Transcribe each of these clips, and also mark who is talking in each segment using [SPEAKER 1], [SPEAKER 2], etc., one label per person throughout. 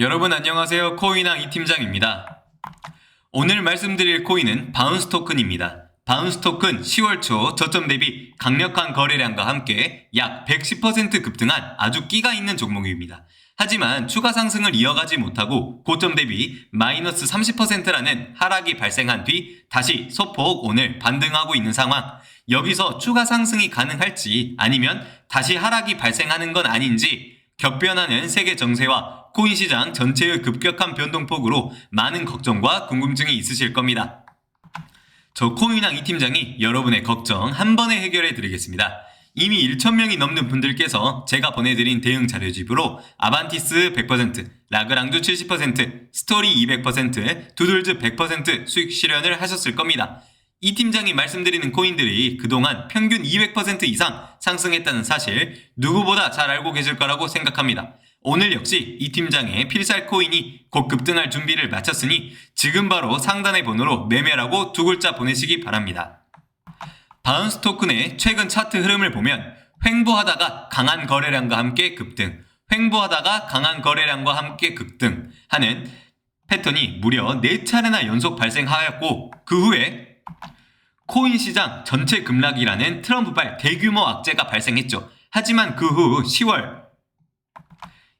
[SPEAKER 1] 여러분 안녕하세요. 코인왕 이팀장입니다. 오늘 말씀드릴 코인은 바운스 토큰입니다. 바운스 토큰 10월 초 저점 대비 강력한 거래량과 함께 약 110% 급등한 아주 끼가 있는 종목입니다. 하지만 추가 상승을 이어가지 못하고 고점 대비 마이너스 30%라는 하락이 발생한 뒤 다시 소폭 오늘 반등하고 있는 상황. 여기서 추가 상승이 가능할지 아니면 다시 하락이 발생하는 건 아닌지 격변하는 세계 정세와 코인 시장 전체의 급격한 변동폭으로 많은 걱정과 궁금증이 있으실 겁니다. 저 코인왕 이 팀장이 여러분의 걱정 한 번에 해결해 드리겠습니다. 이미 1,000명이 넘는 분들께서 제가 보내드린 대응 자료집으로 아반티스 100%, 라그랑주 70%, 스토리 200%, 두들즈 100% 수익 실현을 하셨을 겁니다. 이 팀장이 말씀드리는 코인들이 그동안 평균 200% 이상 상승했다는 사실 누구보다 잘 알고 계실 거라고 생각합니다. 오늘 역시 이 팀장의 필살 코인이 곧 급등할 준비를 마쳤으니 지금 바로 상단의 번호로 매매라고 두 글자 보내시기 바랍니다. 바운스 토큰의 최근 차트 흐름을 보면 횡보하다가 강한 거래량과 함께 급등, 횡보하다가 강한 거래량과 함께 급등 하는 패턴이 무려 4차례나 연속 발생하였고 그 후에 코인 시장 전체 급락이라는 트럼프발 대규모 악재가 발생했죠. 하지만 그 후 10월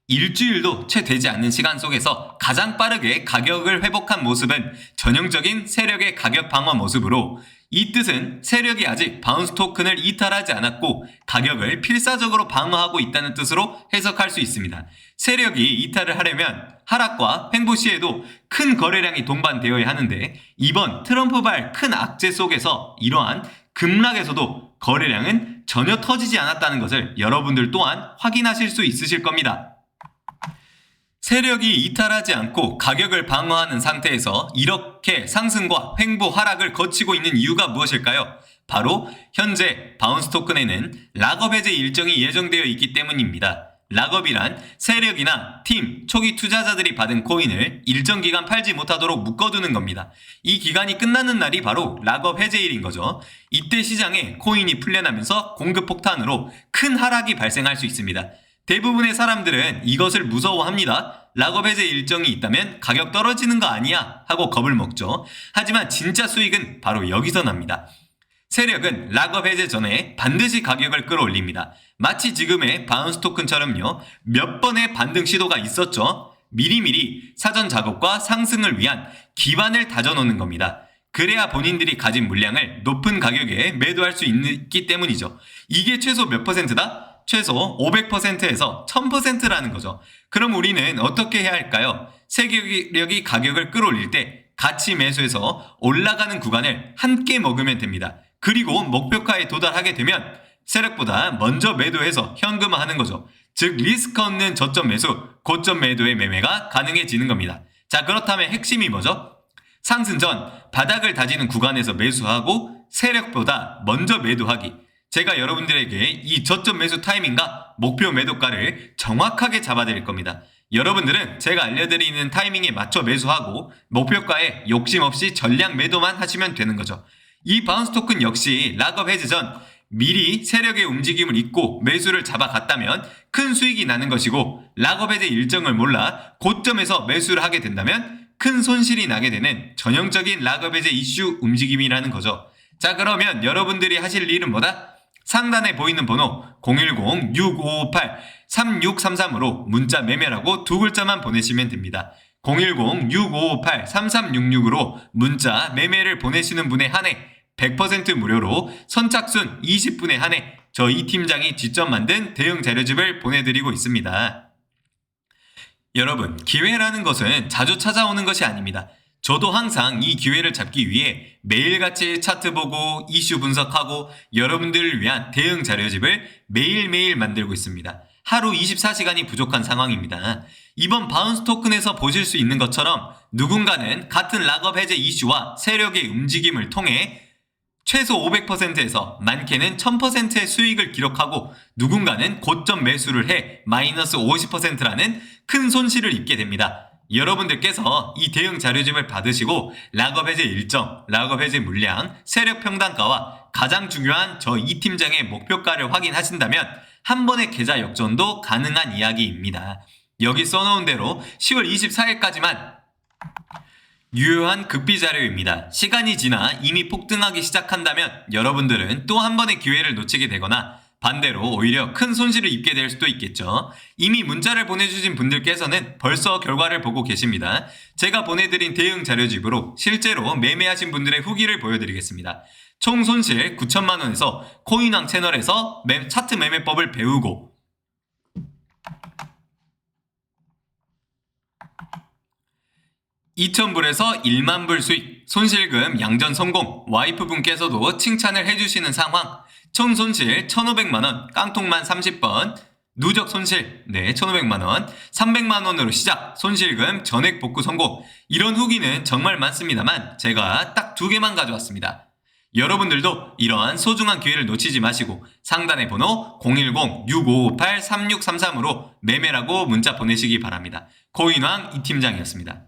[SPEAKER 1] 일주일도 채 되지 않는 시간 속에서 가장 빠르게 가격을 회복한 모습은 전형적인 세력의 가격 방어 모습으로 이 뜻은 세력이 아직 바운스 토큰을 이탈하지 않았고 가격을 필사적으로 방어하고 있다는 뜻으로 해석할 수 있습니다. 세력이 이탈을 하려면 하락과 횡보 시에도 큰 거래량이 동반되어야 하는데 이번 트럼프발 큰 악재 속에서 이러한 급락에서도 거래량은 전혀 터지지 않았다는 것을 여러분들 또한 확인하실 수 있으실 겁니다. 세력이 이탈하지 않고 가격을 방어하는 상태에서 이렇게 상승과 횡보 하락을 거치고 있는 이유가 무엇일까요? 바로 현재 바운스 토큰에는 락업 해제 일정이 예정되어 있기 때문입니다. 락업이란 세력이나 팀, 초기 투자자들이 받은 코인을 일정 기간 팔지 못하도록 묶어두는 겁니다. 이 기간이 끝나는 날이 바로 락업 해제일인 거죠. 이때 시장에 코인이 풀려나면서 공급 폭탄으로 큰 하락이 발생할 수 있습니다. 대부분의 사람들은 이것을 무서워합니다. 락업 해제 일정이 있다면 가격 떨어지는 거 아니야 하고 겁을 먹죠. 하지만 진짜 수익은 바로 여기서 납니다. 세력은 락업 해제 전에 반드시 가격을 끌어올립니다. 마치 지금의 바운스 토큰처럼요. 몇 번의 반등 시도가 있었죠. 미리미리 사전 작업과 상승을 위한 기반을 다져놓는 겁니다. 그래야 본인들이 가진 물량을 높은 가격에 매도할 수 있기 때문이죠. 이게 최소 몇 퍼센트다? 최소 500%에서 1000%라는 거죠. 그럼 우리는 어떻게 해야 할까요? 세력이 가격을 끌어올릴 때 같이 매수해서 올라가는 구간을 함께 먹으면 됩니다. 그리고 목표가에 도달하게 되면 세력보다 먼저 매도해서 현금화하는 거죠. 즉 리스크 없는 저점 매수, 고점 매도의 매매가 가능해지는 겁니다. 자 그렇다면 핵심이 뭐죠? 상승 전 바닥을 다지는 구간에서 매수하고 세력보다 먼저 매도하기. 제가 여러분들에게 이 저점 매수 타이밍과 목표 매도가를 정확하게 잡아드릴 겁니다. 여러분들은 제가 알려드리는 타이밍에 맞춰 매수하고 목표가에 욕심 없이 전량 매도만 하시면 되는 거죠. 이 바운스 토큰 역시 락업 해제 전 미리 세력의 움직임을 잊고 매수를 잡아갔다면 큰 수익이 나는 것이고 락업 해제 일정을 몰라 고점에서 매수를 하게 된다면 큰 손실이 나게 되는 전형적인 락업 해제 이슈 움직임이라는 거죠. 자 그러면 여러분들이 하실 일은 뭐다? 상단에 보이는 번호 010-6558-3633으로 문자 매매라고 두 글자만 보내시면 됩니다. 010-6558-3366으로 문자 매매를 보내시는 분에 한해 100% 무료로 선착순 20분에 한해 저이 팀장이 직접 만든 대응 자료집을 보내드리고 있습니다. 여러분, 기회라는 것은 자주 찾아오는 것이 아닙니다. 저도 항상 이 기회를 잡기 위해 매일같이 차트 보고 이슈 분석하고 여러분들을 위한 대응 자료집을 매일매일 만들고 있습니다. 하루 24시간이 부족한 상황입니다. 이번 바운스 토큰에서 보실 수 있는 것처럼 누군가는 같은 락업 해제 이슈와 세력의 움직임을 통해 최소 500%에서 많게는 1000%의 수익을 기록하고 누군가는 고점 매수를 해 마이너스 50%라는 큰 손실을 입게 됩니다. 여러분들께서 이 대응 자료집을 받으시고 락업 해제 일정, 락업 해제 물량, 세력 평단가와 가장 중요한 저 이 팀장의 목표가를 확인하신다면 한 번의 계좌 역전도 가능한 이야기입니다. 여기 써놓은 대로 10월 24일까지만 유효한 극비 자료입니다. 시간이 지나 이미 폭등하기 시작한다면 여러분들은 또 한 번의 기회를 놓치게 되거나 반대로 오히려 큰 손실을 입게 될 수도 있겠죠. 이미 문자를 보내주신 분들께서는 벌써 결과를 보고 계십니다. 제가 보내드린 대응 자료집으로 실제로 매매하신 분들의 후기를 보여드리겠습니다. 총 손실 9천만 원에서 코인왕 채널에서 매- 차트 매매법을 배우고 2,000불에서 1만 불 수익, 손실금 양전 성공, 와이프분께서도 칭찬을 해주시는 상황, 총 손실 1,500만원, 깡통만 30번, 누적 손실, 네, 1,500만원, 300만원으로 시작, 손실금 전액 복구 성공. 이런 후기는 정말 많습니다만, 제가 딱 두 개만 가져왔습니다. 여러분들도 이러한 소중한 기회를 놓치지 마시고 상단의 번호 010-6558-3633으로 매매라고 문자 보내시기 바랍니다. 코인왕 이 팀장이었습니다.